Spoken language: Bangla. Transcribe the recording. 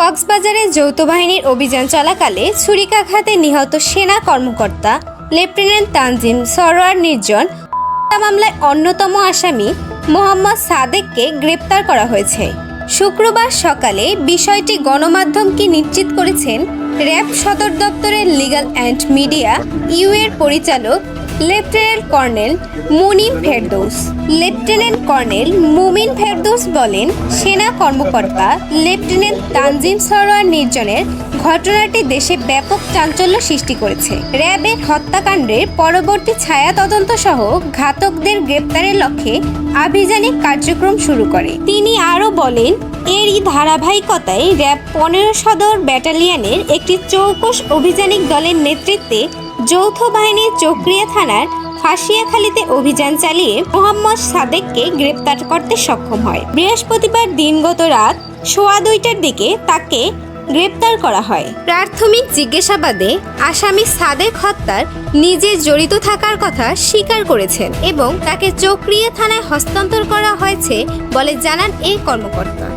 কক্সবাজারে যৌথ বাহিনীর অভিযান চলাকালে ছুরিকাঘাতে নিহত সেনা কর্মকর্তা লেফটেন্যান্ট তানজিম সরোয়ার নির্জন মামলায় অন্যতম আসামি মোহাম্মদ সাদেককে গ্রেপ্তার করা হয়েছে। শুক্রবার সকালে বিষয়টি গণমাধ্যমকে নিশ্চিত করেছেন? র্যাব সদর দপ্তরের লিগ্যাল অ্যান্ড মিডিয়া ইউ এর পরিচালক lieutenant colonel Munim Ferdous. Lieutenant colonel Mumin Ferdous বলেন, সেনা কর্মকর্তা লেফটেন্যান্ট তানজিম সরোয়ার নির্জনের ঘটনাটি দেশে ব্যাপক চাঞ্চল্য সৃষ্টি করেছে। র্যাবের হত্যাকাণ্ডের পরবর্তী ছায়া তদন্ত সহ ঘাতকদের গ্রেপ্তারের লক্ষ্যে আভিযানিক কার্যক্রম শুরু করে। তিনি আরও বলেন, এরই ধারাবাহিকতায় র্যাব পনেরো সদর ব্যাটালিয়নের একটি চৌকস অভিযানিক দলের নেতৃত্বে যৌথ বাহিনীর চক্রিয়া থানার ফাঁসিয়াখালীতে অভিযান চালিয়ে মোহাম্মদ সাদেককে গ্রেপ্তার করতে সক্ষম হয়। বৃহস্পতিবার দিনগত রাত সোয়া দুইটার দিকে তাকে গ্রেপ্তার করা হয়। প্রাথমিক জিজ্ঞাসাবাদে আসামি সাদেক হত্যার নিজে জড়িত থাকার কথা স্বীকার করেছেন এবং তাকে চক্রিয়া থানায় হস্তান্তর করা হয়েছে বলে জানান এই কর্মকর্তা।